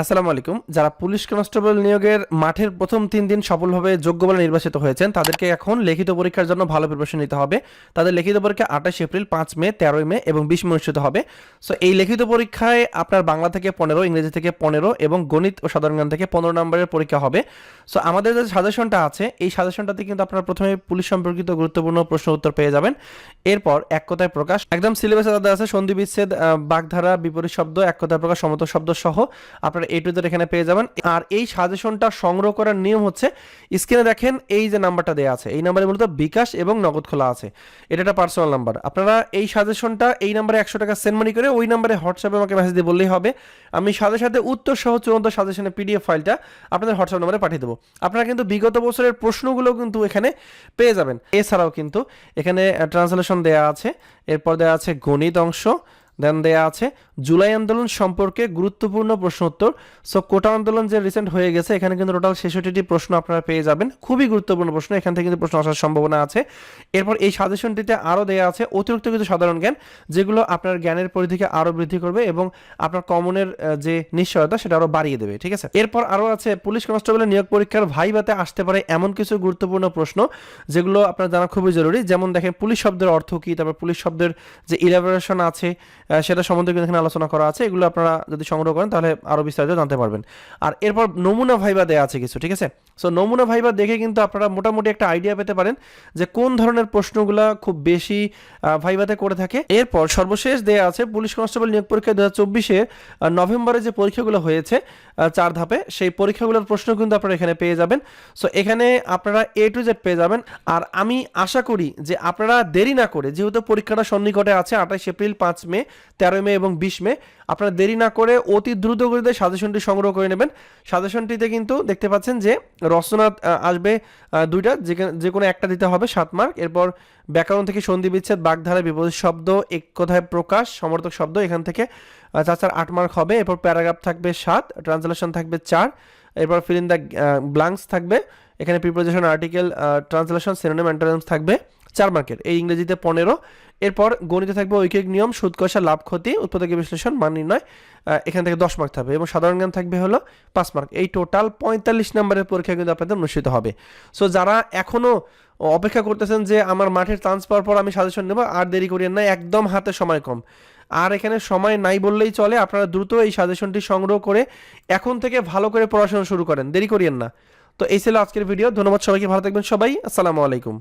আসসালামু আলাইকুম। যারা পুলিশ কনস্টেবল নিয়োগের মাঠের প্রথম তিন দিন সফলভাবে যোগ্য বলে নির্বাচিত হয়েছেন, তাদেরকে এখন লিখিত পরীক্ষার জন্য ভালো প্রিপারেশন নিতে হবে। তাদের লিখিত পরীক্ষা আঠাশ এপ্রিল, পাঁচ মে, তেরোই মে এবং বিশ মে অনুষ্ঠিত হবে। সো এই লিখিত পরীক্ষায় আপনার বাংলা থেকে পনেরো, ইংরেজি থেকে পনেরো এবং গণিত ও সাধারণ জ্ঞান থেকে পনেরো নম্বরের পরীক্ষা হবে। সো আমাদের যে সাজেশনটা আছে, এই সাজেশনটাতে কিন্তু আপনারা প্রথমে পুলিশ সম্পর্কিত গুরুত্বপূর্ণ প্রশ্ন উত্তর পেয়ে যাবেন। এরপর এক কথায় প্রকাশ। একদম সিলেবাসে তাদের আছে সন্ধি বিচ্ছেদ বাগধারা, বিপরীত শব্দ, এক কথায় প্রকাশ সমত শব্দ সহ। আপনারা এই টু জেড এখানে পেয়ে যাবেন। আর এই সাজেশনটা সংগ্রহ করার নিয়ম হচ্ছে, স্ক্রিনে দেখেন এই যে নাম্বারটা দেওয়া আছে, এই নাম্বারে মূলত বিকাশ এবং নগদ খোলা আছে। এটা একটা পার্সোনাল নাম্বার আপনারা এই সাজেশনটা এই নাম্বারে একশো টাকা সেন্ড মানি করে ওই নাম্বারে হোয়াটসঅ্যাপে আমাকে মেসেজ দিয়ে বললেই হবে। আমি সাথে সাথে উত্তর সহ চূড়ান্ত সাজেশনের পিডিএফ ফাইলটা আপনাদের হোয়াটসঅ্যাপ নাম্বারে পাঠিয়ে দেবো। আপনারা কিন্তু বিগত বছরের প্রশ্নগুলো কিন্তু এখানে পেয়ে যাবেন। এছাড়াও কিন্তু এখানে ট্রান্সলেশন দেওয়া আছে। এরপর দেওয়া আছে গণিত অংশ দেন দেয়া আছে জুলাই আন্দোলন সম্পর্কে গুরুত্বপূর্ণ প্রশ্ন উত্তর। সো কোটা আন্দোলন যে রিসেন্ট হয়ে গেছে, এখানে কিন্তু টোটাল ছেষট্টিটি প্রশ্ন আপনারা পেয়ে যাবেন। খুবই গুরুত্বপূর্ণ প্রশ্ন, এখান থেকে কিন্তু প্রশ্ন আসার সম্ভাবনা আছে। এরপর এই সাজেশনটিতে আরও দেওয়া আছে অতিরিক্ত কিছু সাধারণ জ্ঞান, যেগুলো আপনার জ্ঞানের পরিধিকে আরও বৃদ্ধি করবে এবং আপনার কমনের যে নিশ্চয়তা সেটা আরও বাড়িয়ে দেবে, ঠিক আছে? এরপর আরও আছে, পুলিশ কনস্টেবলের নিয়োগ পরীক্ষার ভাইবাতে আসতে পারে এমন কিছু গুরুত্বপূর্ণ প্রশ্ন, যেগুলো আপনার জানা খুবই জরুরি। যেমন দেখেন, পুলিশ শব্দের অর্থ কী? তারপর পুলিশ শব্দের যে ইলাবোরেশন আছে সেটা সম্বন্ধে কিন্তু এখানে আলোচনা করা আছে, এগুলো আপনারা যদি সংগ্রহ করেন তাহলে আরও বিস্তারিত জানতে পারবেন। আর এরপর নমুনা ভাইবা দেওয়া আছে কিছু, ঠিক আছে? সো নমুনা ভাইবা দেখে কিন্তু আপনারা মোটামুটি একটা আইডিয়া পেতে পারেন যে কোন ধরনের প্রশ্নগুলো খুব বেশি ভাইবাতে করে থাকে। এরপর সর্বশেষ দেয়া আছে, পুলিশ কনস্টেবল নিয়োগ পরীক্ষা দু হাজার নভেম্বরে যে পরীক্ষাগুলো হয়েছে চার ধাপে, সেই পরীক্ষাগুলোর প্রশ্ন কিন্তু আপনারা এখানে পেয়ে যাবেন। সো এখানে আপনারা এ টু জেড পেয়ে যাবেন। আর আমি আশা করি যে আপনারা দেরি না করে, যেহেতু পরীক্ষাটা সন্নিকটে আছে আঠাশ এপ্রিল পাঁচ মে তেরোই মে এবং বিশ মে আপনারা দেরি না করে অতি দ্রুত গতিতে সাজেশনটি সংগ্রহ করে নেবেন। সাজেশনটিতে কিন্তু দেখতে পাচ্ছেন যে রচনা আসবে দুইটা যে কোনো একটা দিতে হবে সাত মার্ক। এরপর ব্যাকরণ থেকে সন্ধি বিচ্ছেদ বাগধারা বিপরীত শব্দ এক কথায় প্রকাশ সমর্থক শব্দ এখান থেকে আহ, চার চার আট মার্ক হবে। এরপর প্যারাগ্রাফ থাকবে সাত ট্রান্সলেশন থাকবে চার এরপর ফিল ইন দ্য ব্লাঙ্কস থাকবে। এখানে preposition article translation synonym antonyms থাকবে। চার মার্কের এই ইংরেজিতে পনেরো। এরপর গণিতে থাকবে ঐকিক নিয়ম, সুদ কষা, লাভ ক্ষতি, উৎপাদকের বিশ্লেষণ, মান নির্ণয় এখান থেকে দশ মার্ক থাকবে এবং সাধারণ জ্ঞান থাকবে হলো পাঁচ মার্ক এই টোটাল পঁয়তাল্লিশ নম্বরের পরীক্ষা কিন্তু আপনাদের অনুষ্ঠিত হবে। সো যারা এখনও অপেক্ষা করতেছেন যে আমার মাঠের চান্স পাওয়ার পর আমি সাজেশন নেব, আর দেরি করিয়েন না, একদম হাতে সময় কম। আর এখানে সময় নাই বললেই চলে, আপনারা দ্রুত এই সাজেশনটি সংগ্রহ করে এখন থেকে ভালো করে পড়াশোনা শুরু করেন, দেরি করিয়েন না। তো, এই ছিল আজকের ভিডিও ধন্যবাদ সবাইকে, ভালো থাকবেন সবাই, আসসালামু আলাইকুম।